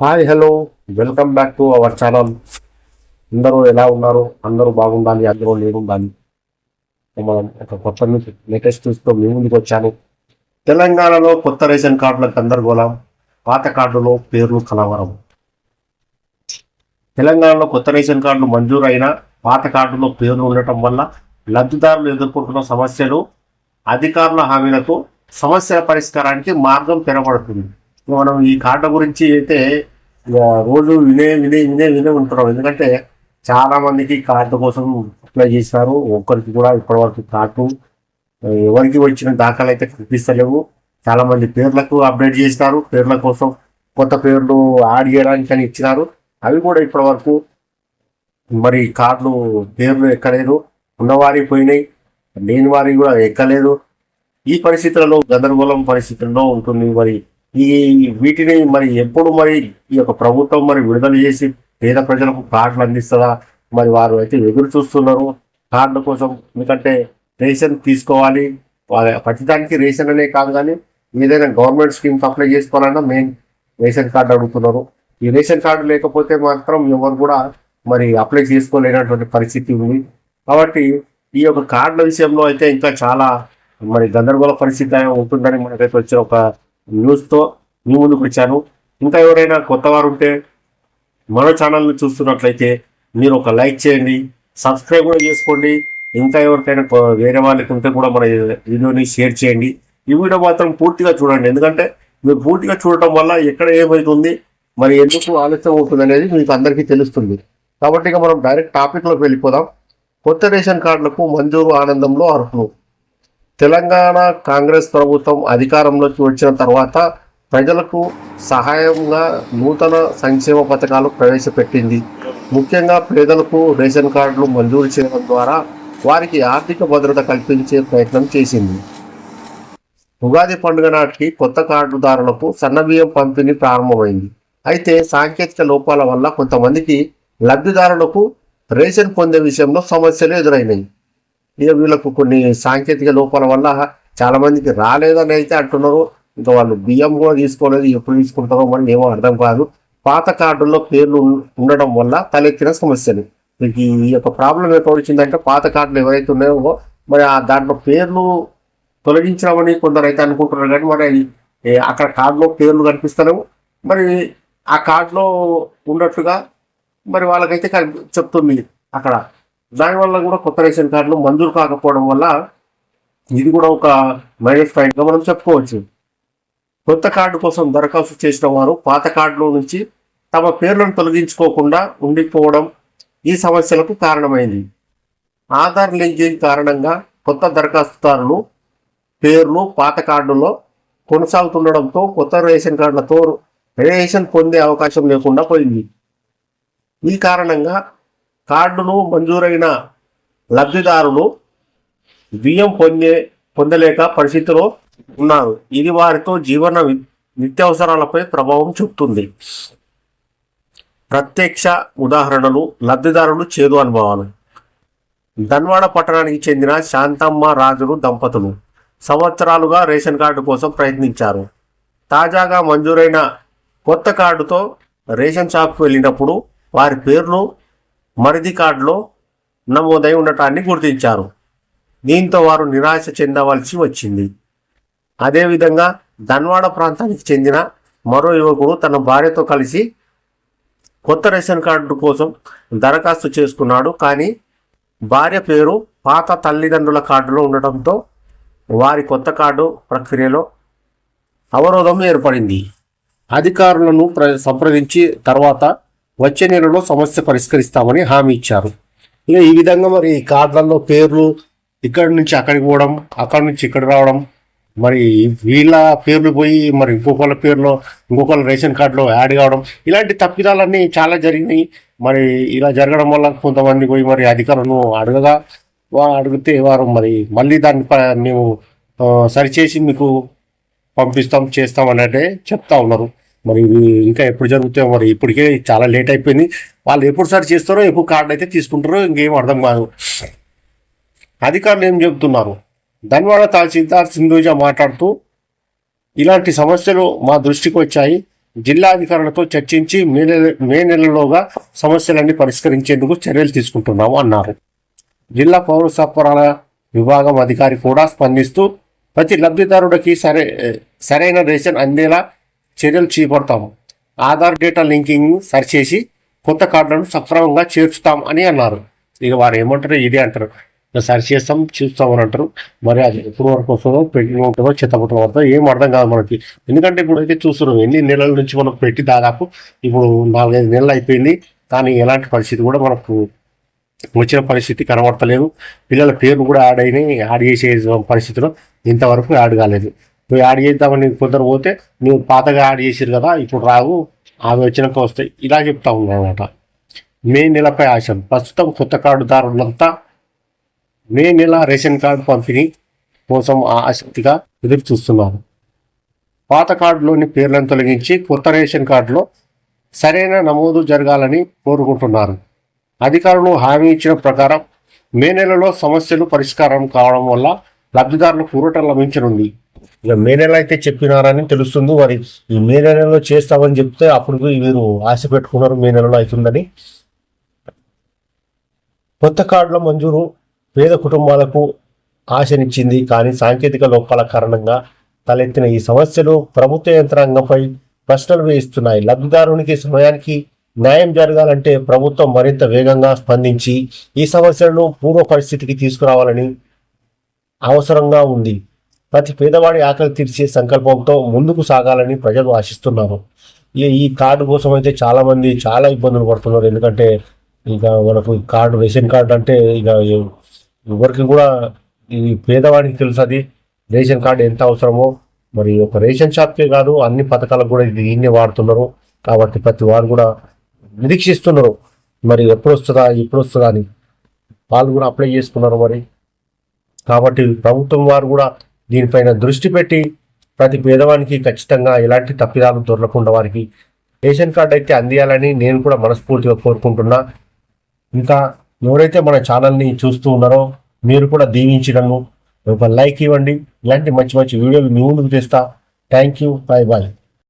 Hi hello welcome back to our channel అందరూ ఎలా ఉన్నారు? అందరూ బాగుండాలి. అందరూ లేకుండాలి మనం ఒక కొత్త లేటెస్ట్ న్యూస్తో మీ ముందుకు వచ్చాను. తెలంగాణలో కొత్త రేషన్ కార్డుల గందరగోళం పాత కార్డులో పేర్లు కలవరం. తెలంగాణలో కొత్త రేషన్ కార్డులు మంజూరు అయినా పాత కార్డులో పేర్లు ఉండటం వల్ల లబ్ధిదారులు ఎదుర్కొంటున్న సమస్యలు అధికారుల హామీలతో సమస్యల పరిష్కారానికి మార్గం తెరబడుతుంది మనం ఈ కార్డు గురించి అయితే రోజు వినే వినే వినే వినే ఉంటున్నాం. ఎందుకంటే చాలా మందికి కార్డు కోసం అప్లై చేశారు ఒక్కరికి కూడా ఇప్పటివరకు కార్డు ఎవరికి వచ్చిన దాఖలు అయితే కనిపిస్తలేవు. చాలా మంది పేర్లకు అప్డేట్ చేసినారు. పేర్ల కోసం కొత్త పేర్లు యాడ్ చేయడానికి అని ఇచ్చినారు. అవి కూడా ఇప్పటివరకు మరి కార్డులు పేర్లు ఎక్కలేదు. ఉన్నవారి పోయినాయి. లేని వారి కూడా ఎక్కలేదు. ఈ పరిస్థితులలో గందరగోళం పరిస్థితుల్లో ఉంటుంది. మరి ఈ వీటిని మరి ఎప్పుడు మరి ఈ యొక్క ప్రభుత్వం మరి విడుదల చేసి పేద ప్రజలకు కార్డులు అందిస్తుందా? మరి వారు అయితే ఎదురు చూస్తున్నారు. కార్డుల కోసం ఎందుకంటే రేషన్ తీసుకోవాలి. ప్రతిదానికి రేషన్ అనే కాదు కానీ ఏదైనా గవర్నమెంట్ స్కీమ్స్ అప్లై చేసుకోవాలన్నా మెయిన్ రేషన్ కార్డు అడుగుతున్నారు. ఈ రేషన్ కార్డు లేకపోతే మాత్రం ఎవరు కూడా మరి అప్లై చేసుకోలేనటువంటి పరిస్థితి ఉంది. కాబట్టి ఈ యొక్క కార్డుల విషయంలో అయితే ఇంకా చాలా మరి గందరగోళ పరిస్థితి ఉంటుందని మనకైతే వచ్చిన ఒక న్యూస్తో మీ ముందుకు వచ్చాను. ఇంకా ఎవరైనా కొత్త వారు ఉంటే మరో ఛానల్ని చూస్తున్నట్లయితే మీరు ఒక లైక్ చేయండి సబ్స్క్రైబ్ కూడా చేసుకోండి. ఇంకా ఎవరికైనా వేరే వాళ్ళకి ఉంటే కూడా మన వీడియోని షేర్ చేయండి. ఈ వీడియో మాత్రం పూర్తిగా చూడండి. ఎందుకంటే మీరు పూర్తిగా చూడటం వల్ల ఎక్కడ ఏమవుతుంది మరి ఎందుకు ఆలస్యం అవుతుంది అనేది మీకు అందరికీ తెలుస్తుంది. కాబట్టి ఇక మనం డైరెక్ట్ టాపిక్లోకి వెళ్ళిపోదాం. కొత్త రేషన్ కార్డులకు మంజూరు ఆనందంలో అర్హులు. తెలంగాణ కాంగ్రెస్ ప్రభుత్వం అధికారంలోకి వచ్చిన తర్వాత ప్రజలకు సహాయంగా నూతన సంక్షేమ పథకాలు ప్రవేశపెట్టింది. ముఖ్యంగా పేదలకు రేషన్ కార్డులు మంజూరు చేయడం ద్వారా వారికి ఆర్థిక భద్రత కల్పించే ప్రయత్నం చేసింది. ఉగాది పండుగ నాటికి కొత్త కార్డుదారులకు సన్నబియ్యం పంపిణీ ప్రారంభమైంది. అయితే సాంకేతిక లోపాల వల్ల కొంతమందికి లబ్ధిదారులకు రేషన్ పొందే విషయంలో సమస్యలు ఎదురైనాయి. ఇక వీళ్ళకు కొన్ని సాంకేతిక లోపాల వల్ల చాలా మందికి రాలేదని అయితే అంటున్నారు. ఇంకా వాళ్ళు బియ్యం కూడా తీసుకోలేదు ఎప్పుడు తీసుకుంటారో మనకి ఏమో అర్థం కాదు. పాత కార్డుల్లో పేర్లు ఉండడం వల్ల తలెత్తిన సమస్యలు. మీకు ఈ యొక్క ప్రాబ్లం ఎక్కడ వచ్చిందంటే పాత కార్డులు ఎవరైతే ఉన్నాయో మరి ఆ దాంట్లో పేర్లు తొలగించడమని కొందరు అయితే అనుకుంటున్నారు కానీ మరి అక్కడ కార్డులో పేర్లు కనిపిస్తలేవు. మరి ఆ కార్డులో ఉన్నట్లుగా మరి వాళ్ళకైతే చెప్తుంది అక్కడ. దానివల్ల కూడా కొత్త రేషన్ కార్డులు మంజూరు కాకపోవడం వల్ల ఇది కూడా ఒక మైనస్ పాయింట్గా మనం చెప్పుకోవచ్చు. కొత్త కార్డు కోసం దరఖాస్తు చేసిన వారు పాత కార్డులో నుంచి తమ పేర్లను తొలగించుకోకుండా ఉండిపోవడం ఈ సమస్యలకు కారణమైంది. ఆధార్ లింకింగ్ కారణంగా కొత్త దరఖాస్తుదారులు పేర్లు పాత కార్డులో కొనసాగుతుండడంతో కొత్త రేషన్ కార్డులతో రేషన్ పొందే అవకాశం లేకుండా పోయింది. ఈ కారణంగా కార్డును మంజూరైన లబ్ధిదారులు బియ్యం పొందే పొందలేక పరిస్థితిలో ఉన్నారు. ఇది వారితో జీవన నిత్యావసరాలపై ప్రభావం చూపుతుంది. ప్రత్యక్ష ఉదాహరణలు లబ్ధిదారులు చేదు అనుభవాలు. ధన్వాడ పట్టణానికి చెందిన శాంతమ్మ రాజులు దంపతులు సంవత్సరాలుగా రేషన్ కార్డు కోసం ప్రయత్నించారు. తాజాగా మంజూరైన కొత్త కార్డుతో రేషన్ షాప్కి వెళ్ళినప్పుడు వారి పేర్లు మరిది కార్డులో నమోదై ఉండటాన్ని గుర్తించారు. దీంతో వారు నిరాశ చెందవలసి వచ్చింది. అదేవిధంగా ధన్వాడ ప్రాంతానికి చెందిన మరో యువకుడు తన భార్యతో కలిసి కొత్త రేషన్ కార్డు కోసం దరఖాస్తు చేసుకున్నాడు. కానీ భార్య పేరు పాత తల్లిదండ్రుల కార్డులో ఉండటంతో వారి కొత్త కార్డు ప్రక్రియలో అవరోధం ఏర్పడింది. అధికారులను ప్ర సంప్రదించి తర్వాత వచ్చే నెలలో సమస్య పరిష్కరిస్తామని హామీ ఇచ్చారు. ఇక ఈ విధంగా మరి కార్డులలో పేర్లు ఇక్కడి నుంచి అక్కడికి పోవడం అక్కడి నుంచి ఇక్కడ రావడం మరి వీళ్ళ పేర్లు పోయి మరి ఇంకొకళ్ళ పేర్లో ఇంకొకళ్ళ రేషన్ కార్డులో యాడ్ కావడం ఇలాంటి తప్పిదాలన్నీ చాలా జరిగినాయి. మరి ఇలా జరగడం వల్ల కొంతమంది పోయి మరి అధికారులను అడగగా వారు అడిగితే వారు మరి మళ్ళీ దాన్ని మేము సరిచేసి మీకు పంపిస్తాం చేస్తాం అన్నట్టే చెప్తా ఉన్నారు. మరి ఇది ఇంకా ఎప్పుడు జరుగుతాయో మరి ఇప్పటికే చాలా లేట్ అయిపోయింది. వాళ్ళు ఎప్పుడు సరి చేస్తారో ఎప్పుడు కార్డు అయితే తీసుకుంటారో ఇంకేం అర్థం కాదు. అధికారులు ఏం చెబుతున్నారు? ధన్వాడ తహసీల్దార్ సింధూజా మాట్లాడుతూ ఇలాంటి సమస్యలు మా దృష్టికి వచ్చాయి. జిల్లా అధికారులతో చర్చించి మే నెల మే నెలలోగా సమస్యలన్నీ పరిష్కరించేందుకు చర్యలు తీసుకుంటున్నాము అన్నారు. జిల్లా పౌర సరఫరాల విభాగం అధికారి కూడా స్పందిస్తూ ప్రతి లబ్ధిదారుడికి సరే సరైన రేషన్ అందేలా చర్యలు చేపడతాము. ఆధార్ డేటా లింకింగ్ సరిచేసి కొత్త కార్డులను సక్రమంగా చేర్చుతాం అని అన్నారు. ఇక వారు ఏమంటారు ఇదే అంటారు. ఇక సరి చేస్తాం చూస్తామని అంటారు. మరి అది ఎప్పుడు వరకు వస్తుందో పెట్టి ఉంటుందో చిత్తపట్టం వస్తుందో ఏం అర్థం కాదు మనకి. ఎందుకంటే ఇప్పుడు అయితే చూస్తున్నాం ఎన్ని నెలల నుంచి మనం పెట్టి దాదాపు ఇప్పుడు నాలుగైదు నెలలు అయిపోయింది. కానీ ఎలాంటి పరిస్థితి కూడా మనకు వచ్చిన పరిస్థితి కనబడతలేదు. పిల్లల పేర్లు కూడా యాడ్ అయినాయి యాడ్ చేసే పరిస్థితిలో ఇంతవరకు యాడ్ కాలేదు. నువ్వు యాడ్ చేద్దామని కొందరు పోతే నువ్వు పాతగా యాడ్ చేసారు కదా ఇప్పుడు రావు అవి వచ్చినాక వస్తాయి. ఇలా చెప్తా ఉన్నానమాట మే నెలపై ఆశ. ప్రస్తుతం కొత్త కార్డుదారులంతా మే నెల రేషన్ కార్డు పంపిణీ కోసం ఆసక్తిగా ఎదురు చూస్తున్నారు. పాత కార్డులోని పేర్లను తొలగించి కొత్త రేషన్ కార్డులో సరైన నమోదు జరగాలని కోరుకుంటున్నారు. అధికారులు హామీ ఇచ్చిన ప్రకారం మే నెలలో సమస్యలు పరిష్కారం కావడం వల్ల లబ్ధిదారులకు కూరటం లభించనుంది. ఇక మే నెల అయితే చెప్పినారని తెలుస్తుంది. మరి ఈ మే నెలలో చేస్తామని చెప్తే అప్పుడు వీరు ఆశ పెట్టుకున్నారు మే నెలలో అవుతుందని. కొత్త కార్డుల మంజూరు పేద కుటుంబాలకు ఆశనిచ్చింది. కానీ సాంకేతిక లోపాల కారణంగా తలెత్తిన ఈ సమస్యలు ప్రభుత్వ యంత్రాంగంపై ప్రశ్నలు వేయిస్తున్నాయి లబ్ధిదారునికి సమయానికి న్యాయం జరగాలంటే ప్రభుత్వం మరింత వేగంగా స్పందించి ఈ సమస్యలను పూర్వ పరిస్థితికి తీసుకురావాలని అవసరంగా ఉంది. ప్రతి పేదవాడి ఆకలి తీర్చే సంకల్పంతో ముందుకు సాగాలని ప్రజలు ఆశిస్తున్నారు. ఈ ఈ కార్డు కోసం అయితే చాలామంది చాలా ఇబ్బందులు పడుతున్నారు. ఎందుకంటే ఇక మనకు కార్డు రేషన్ కార్డు అంటే ఇక ఎవరికి కూడా ఈ పేదవాడికి తెలుసు అది రేషన్ కార్డు ఎంత అవసరమో. మరి ఒక రేషన్ షాప్కే కాదు అన్ని పథకాలకు కూడా ఇది దీన్నే వాడుతున్నారు. కాబట్టి ప్రతి వారు కూడా నిరీక్షిస్తున్నారు. మరి ఎప్పుడు వస్తుందా ఎప్పుడు వస్తుందా అని వాళ్ళు కూడా అప్లై చేసుకున్నారు మరి. కాబట్టి ప్రభుత్వం వారు కూడా దీనిపైన దృష్టి పెట్టి ప్రతి పేదవానికి ఖచ్చితంగా ఎలాంటి తప్పిదాలు దొరకకుండా వారికి రేషన్ కార్డు అయితే అందియాలని నేను కూడా మనస్ఫూర్తిగా కోరుకుంటున్నా. ఇంకా ఎవరైతే మన ఛానల్ని చూస్తూ ఉన్నారో మీరు కూడా దీవించడము ఒక లైక్ ఇవ్వండి. ఇలాంటి మంచి మంచి వీడియోలు మీ ముందుకు తెస్తా. Thank you bye bye